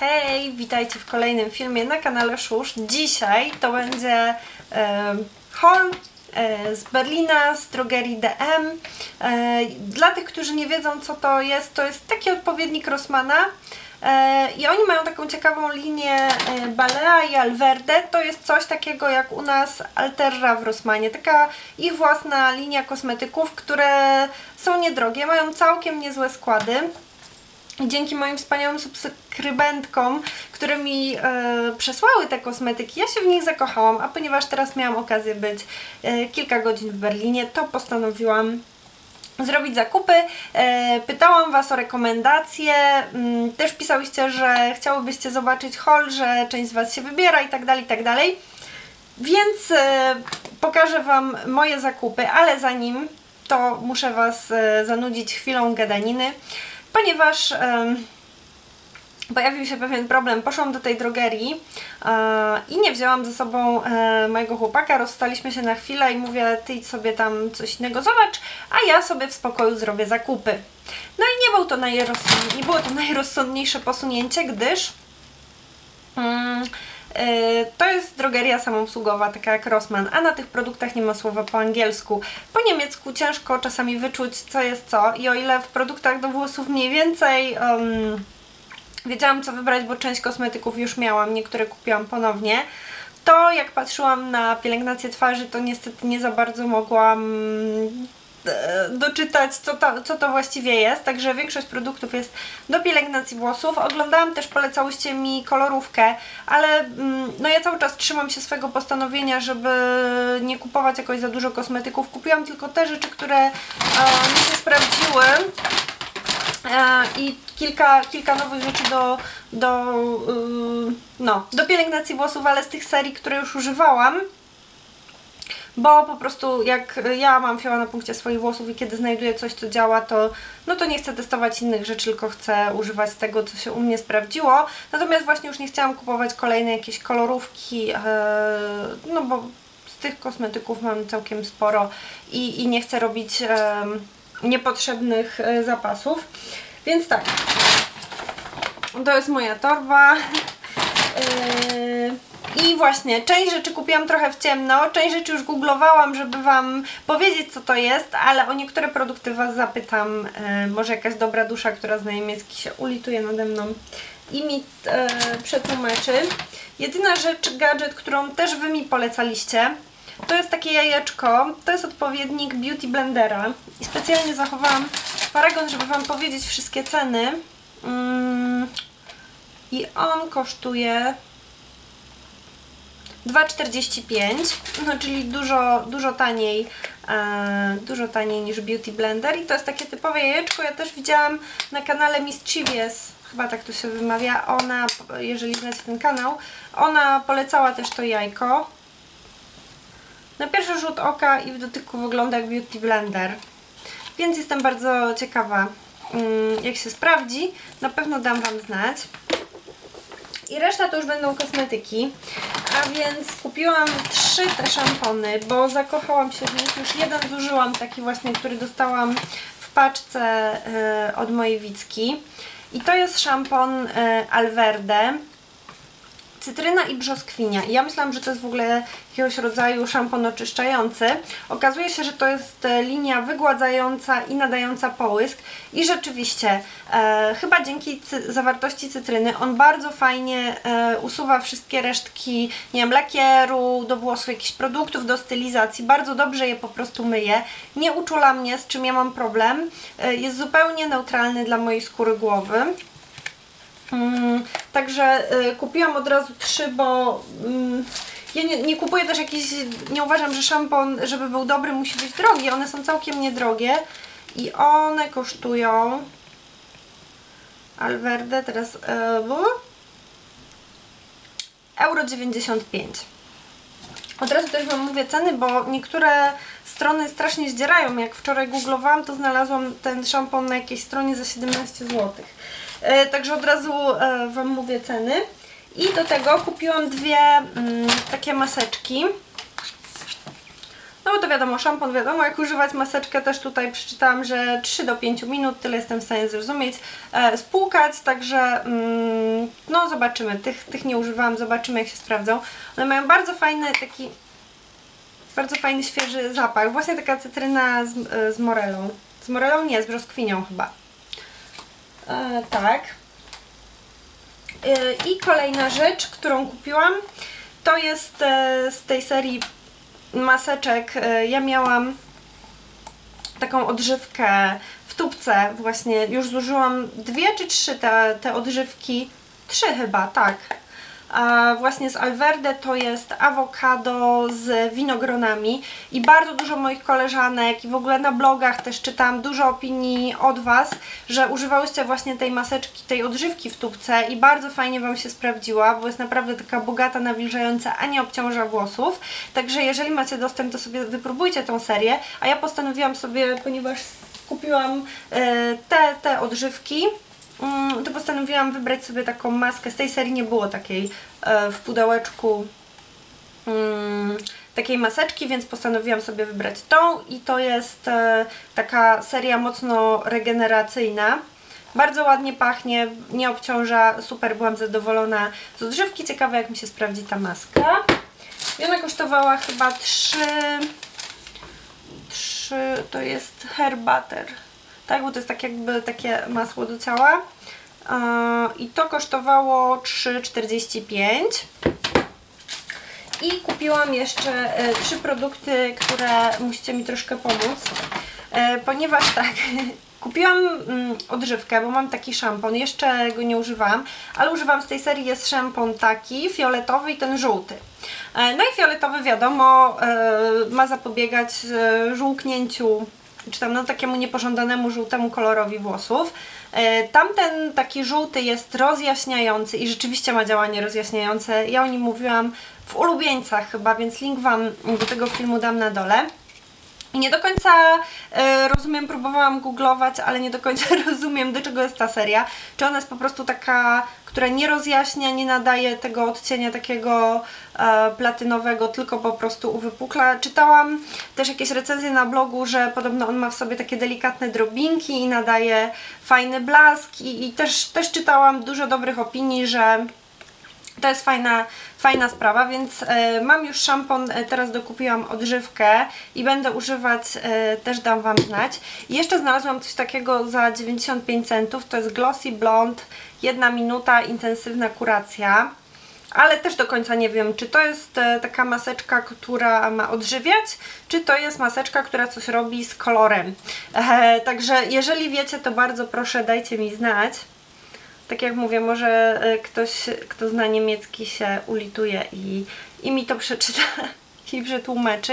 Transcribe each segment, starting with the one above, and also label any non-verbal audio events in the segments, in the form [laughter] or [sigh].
Hej, witajcie w kolejnym filmie na kanale Szusz. Dzisiaj to będzie e, haul e, z Berlina, z drogerii DM. E, dla tych, którzy nie wiedzą co to jest, to jest taki odpowiednik Rossmana. E, I oni mają taką ciekawą linię e, Balea i Alverde. To jest coś takiego jak u nas Alterra w Rossmanie. Taka ich własna linia kosmetyków, które są niedrogie, mają całkiem niezłe składy. Dzięki moim wspaniałym subskrybentkom, które mi e, przesłały te kosmetyki, ja się w nich zakochałam, a ponieważ teraz miałam okazję być e, kilka godzin w Berlinie, to postanowiłam zrobić zakupy. E, pytałam Was o rekomendacje, mm, też pisałyście, że chciałybyście zobaczyć haul, że część z Was się wybiera i tak dalej, i tak dalej. Więc e, pokażę Wam moje zakupy, ale zanim to muszę Was e, zanudzić chwilą gadaniny ponieważ pojawił się pewien problem. Poszłam do tej drogerii e, i nie wzięłam ze sobą e, mojego chłopaka. Rozstaliśmy się na chwilę i mówię, ty sobie tam coś innego zobacz, a ja sobie w spokoju zrobię zakupy. No i nie, był to nie było to [laughs] najrozsądniejsze posunięcie, gdyż mm, to jest drogeria samoobsługowa, taka jak Rossmann, a na tych produktach nie ma słowa po angielsku. Po niemiecku ciężko czasami wyczuć, co jest co i o ile w produktach do włosów mniej więcej um, wiedziałam, co wybrać, bo część kosmetyków już miałam, niektóre kupiłam ponownie, to jak patrzyłam na pielęgnację twarzy, to niestety nie za bardzo mogłam E, doczytać, co to, co to właściwie jest, także większość produktów jest do pielęgnacji włosów. Oglądałam też, polecałyście mi kolorówkę, ale mm, no ja cały czas trzymam się swojego postanowienia, żeby nie kupować jakoś za dużo kosmetyków. Kupiłam tylko te rzeczy, które e, mi się sprawdziły e, i kilka, kilka nowych rzeczy do, do, y, no, do pielęgnacji włosów, ale z tych serii, które już używałam bo po prostu jak ja mam fioła na punkcie swoich włosów i kiedy znajduję coś, co działa, to no to nie chcę testować innych rzeczy, tylko chcę używać tego, co się u mnie sprawdziło. Natomiast właśnie już nie chciałam kupować kolejnej jakieś kolorówki, e, no bo z tych kosmetyków mam całkiem sporo i, i nie chcę robić niepotrzebnych e, zapasów. Więc tak, to jest moja torba. Yy, i właśnie, część rzeczy kupiłam trochę w ciemno, część rzeczy już googlowałam, żeby Wam powiedzieć co to jest, ale o niektóre produkty Was zapytam. E, może jakaś dobra dusza, która zna niemiecki się ulituje nade mną i mi e, przetłumaczy. Jedyna rzecz, gadżet, którą też Wy mi polecaliście, to jest takie jajeczko. To jest odpowiednik Beauty Blendera i specjalnie zachowałam paragon, żeby Wam powiedzieć wszystkie ceny. Mm. I on kosztuje 2,45, no czyli dużo, dużo taniej, e, dużo taniej niż Beauty Blender i to jest takie typowe jajeczko, ja też widziałam na kanale Mischievous, chyba tak to się wymawia, ona, jeżeli znacie ten kanał, ona polecała też to jajko. Na pierwszy rzut oka i w dotyku wygląda jak Beauty Blender, więc jestem bardzo ciekawa mm, jak się sprawdzi, na pewno dam Wam znać. I reszta to już będą kosmetyki. A więc kupiłam trzy te szampony, bo zakochałam się w nich. Już jeden zużyłam, taki właśnie, który dostałam w paczce yy, od mojej Wicki. I to jest szampon yy, Alverde cytryna i brzoskwinia. Ja myślałam, że to jest w ogóle jakiegoś rodzaju szampon oczyszczający. Okazuje się, że to jest e, linia wygładzająca i nadająca połysk. I rzeczywiście, e, chyba dzięki cy zawartości cytryny on bardzo fajnie e, usuwa wszystkie resztki, nie wiem, lakieru do włosów, jakichś produktów do stylizacji. Bardzo dobrze je po prostu myje. Nie uczula mnie, z czym ja mam problem. E, jest zupełnie neutralny dla mojej skóry głowy. Mm, także y, kupiłam od razu trzy, bo mm, ja nie, nie, kupuję też jakiś, nie uważam, że szampon, żeby był dobry, musi być drogi. One są całkiem niedrogie i one kosztują Alverde teraz y, euro 95. Od razu też Wam mówię ceny, bo niektóre strony strasznie zdzierają. Jak wczoraj googlowałam, to znalazłam ten szampon na jakiejś stronie za 17 zł. E, także od razu e, Wam mówię ceny. I do tego kupiłam dwie mm, takie maseczki. No bo to wiadomo, szampon wiadomo jak używać, maseczkę też tutaj przeczytałam, że 3 do 5 minut, tyle jestem w stanie zrozumieć, e, spłukać, także mm, no zobaczymy, tych, tych nie używałam, zobaczymy jak się sprawdzą. One mają bardzo fajny taki, bardzo fajny świeży zapach, właśnie taka cytryna z, e, z morelą. Z morelą nie, z brzoskwinią chyba. E, tak. E, I kolejna rzecz, którą kupiłam, to jest e, z tej serii maseczek. Ja miałam taką odżywkę w tubce właśnie. Już zużyłam dwie czy trzy te, te odżywki. Trzy chyba, tak właśnie z Alverde to jest awokado z winogronami i bardzo dużo moich koleżanek i w ogóle na blogach też czytam dużo opinii od Was, że używałyście właśnie tej maseczki, tej odżywki w tubce i bardzo fajnie Wam się sprawdziła, bo jest naprawdę taka bogata, nawilżająca, a nie obciąża włosów. Także jeżeli macie dostęp, to sobie wypróbujcie tą serię, a ja postanowiłam sobie, ponieważ kupiłam e, te, te odżywki, to postanowiłam wybrać sobie taką maskę. Z tej serii nie było takiej e, w pudełeczku mm, takiej maseczki, więc postanowiłam sobie wybrać tą i to jest e, taka seria mocno regeneracyjna. Bardzo ładnie pachnie, nie obciąża, super byłam zadowolona z odżywki. Ciekawe jak mi się sprawdzi ta maska. I ona kosztowała chyba 3, 3 to jest hair butter tak, bo to jest tak jakby takie masło do ciała. I to kosztowało 3,45 i kupiłam jeszcze e, trzy produkty, które musicie mi troszkę pomóc, e, ponieważ tak, [laughs] kupiłam mm, odżywkę, bo mam taki szampon, jeszcze go nie używałam, ale używam z tej serii, jest szampon taki, fioletowy i ten żółty. E, no i fioletowy wiadomo, ma zapobiegać żółknięciu czy tam no, takiemu niepożądanemu żółtemu kolorowi włosów. E, tamten taki żółty jest rozjaśniający i rzeczywiście ma działanie rozjaśniające. Ja o nim mówiłam w ulubieńcach chyba, więc link Wam do tego filmu dam na dole. I nie do końca y, rozumiem, próbowałam googlować, ale nie do końca [laughs] rozumiem do czego jest ta seria. Czy ona jest po prostu taka, która nie rozjaśnia, nie nadaje tego odcienia takiego e, platynowego, tylko po prostu uwypukla. Czytałam też jakieś recenzje na blogu, że podobno on ma w sobie takie delikatne drobinki i nadaje fajny blask i, i też, też czytałam dużo dobrych opinii, że to jest fajna, fajna sprawa, więc e, mam już szampon, e, teraz dokupiłam odżywkę i będę używać, e, też dam Wam znać. I jeszcze znalazłam coś takiego za 95 centów, to jest Glossy Blonde, jedna minuta, intensywna kuracja. Ale też do końca nie wiem, czy to jest taka maseczka, która ma odżywiać, czy to jest maseczka, która coś robi z kolorem. Także jeżeli wiecie, to bardzo proszę dajcie mi znać tak jak mówię, może e, ktoś, kto zna niemiecki się ulituje i, i mi to przeczyta [laughs] i przetłumaczy.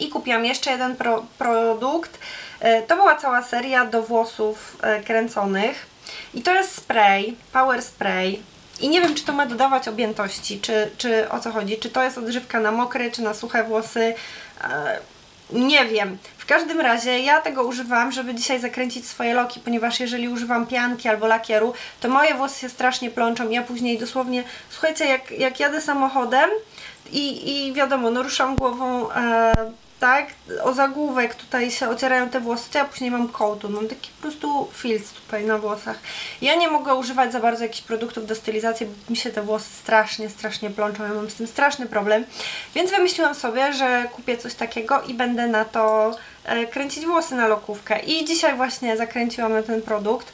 I kupiłam jeszcze jeden pro, produkt. E, to była cała seria do włosów e, kręconych. I to jest spray, power spray. I nie wiem, czy to ma dodawać objętości, czy, czy o co chodzi. Czy to jest odżywka na mokre, czy na suche włosy. Nie wiem. W każdym razie ja tego używam, żeby dzisiaj zakręcić swoje loki, ponieważ jeżeli używam pianki albo lakieru, to moje włosy się strasznie plączą. Ja później dosłownie, słuchajcie, jak, jak jadę samochodem i, i wiadomo, no ruszam głową e, tak, o zagłówek tutaj się ocierają te włosy, ja później mam kołtu, mam taki po prostu filc tutaj na włosach. Ja nie mogę używać za bardzo jakichś produktów do stylizacji, bo mi się te włosy strasznie, strasznie plączą, ja mam z tym straszny problem, więc wymyśliłam sobie, że kupię coś takiego i będę na to e, kręcić włosy na lokówkę. I dzisiaj właśnie zakręciłam na ten produkt.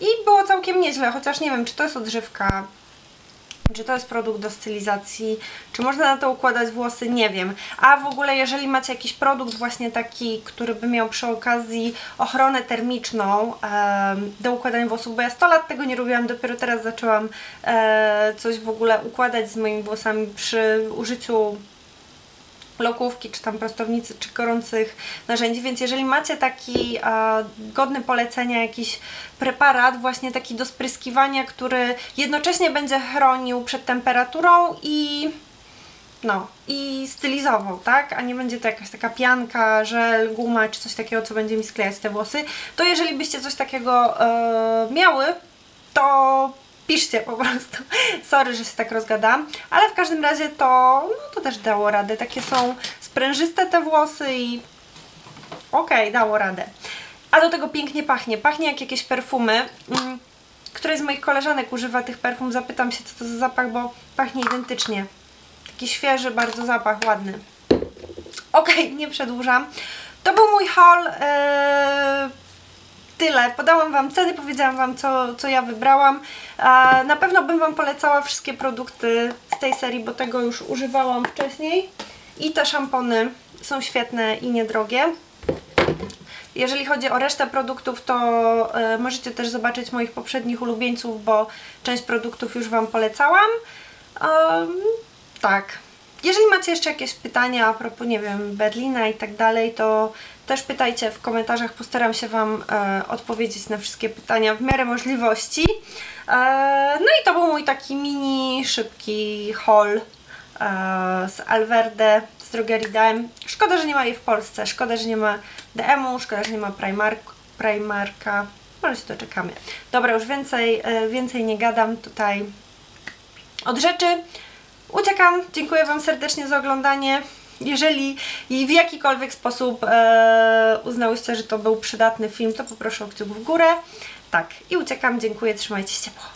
I było całkiem nieźle, chociaż nie wiem, czy to jest odżywka czy to jest produkt do stylizacji, czy można na to układać włosy, nie wiem. A w ogóle jeżeli macie jakiś produkt właśnie taki, który by miał przy okazji ochronę termiczną e, do układania włosów, bo ja 100 lat tego nie robiłam, dopiero teraz zaczęłam e, coś w ogóle układać z moimi włosami przy użyciu lokówki, czy tam prostownicy, czy gorących narzędzi, więc jeżeli macie taki e, godny polecenia, jakiś preparat właśnie taki do spryskiwania, który jednocześnie będzie chronił przed temperaturą i no, i stylizował, tak? A nie będzie to jakaś taka pianka, żel, guma, czy coś takiego, co będzie mi sklejać te włosy, to jeżeli byście coś takiego e, miały, to piszcie po prostu. [laughs] Sorry, że się tak rozgadam, ale w każdym razie to, no to też dało radę. Takie są sprężyste te włosy i okej, okay, dało radę. A do tego pięknie pachnie. Pachnie jak jakieś perfumy. Mm, któraś z moich koleżanek używa tych perfum. Zapytam się, co to za zapach, bo pachnie identycznie. Taki świeży, bardzo zapach, ładny. Okej, okay, nie przedłużam. To był mój haul. Eee, tyle. Podałam Wam ceny, powiedziałam Wam, co, co ja wybrałam. Na pewno bym Wam polecała wszystkie produkty z tej serii, bo tego już używałam wcześniej. I te szampony są świetne i niedrogie. Jeżeli chodzi o resztę produktów, to y, możecie też zobaczyć moich poprzednich ulubieńców, bo część produktów już Wam polecałam. Um, tak. Jeżeli macie jeszcze jakieś pytania a propos, nie wiem, Berlina i tak dalej, to też pytajcie w komentarzach, postaram się Wam e, odpowiedzieć na wszystkie pytania w miarę możliwości. E, no i to był mój taki mini, szybki haul e, z Alverde, z drogerii DM. Szkoda, że nie ma jej w Polsce, szkoda, że nie ma DM-u, szkoda, że nie ma Primark, Primarka. Może się doczekamy. Dobra, już więcej, e, więcej nie gadam tutaj od rzeczy. Uciekam. Dziękuję Wam serdecznie za oglądanie. Jeżeli w jakikolwiek sposób e, uznałyście, że to był przydatny film, to poproszę o kciuk w górę. Tak, i uciekam. Dziękuję. Trzymajcie się ciepło.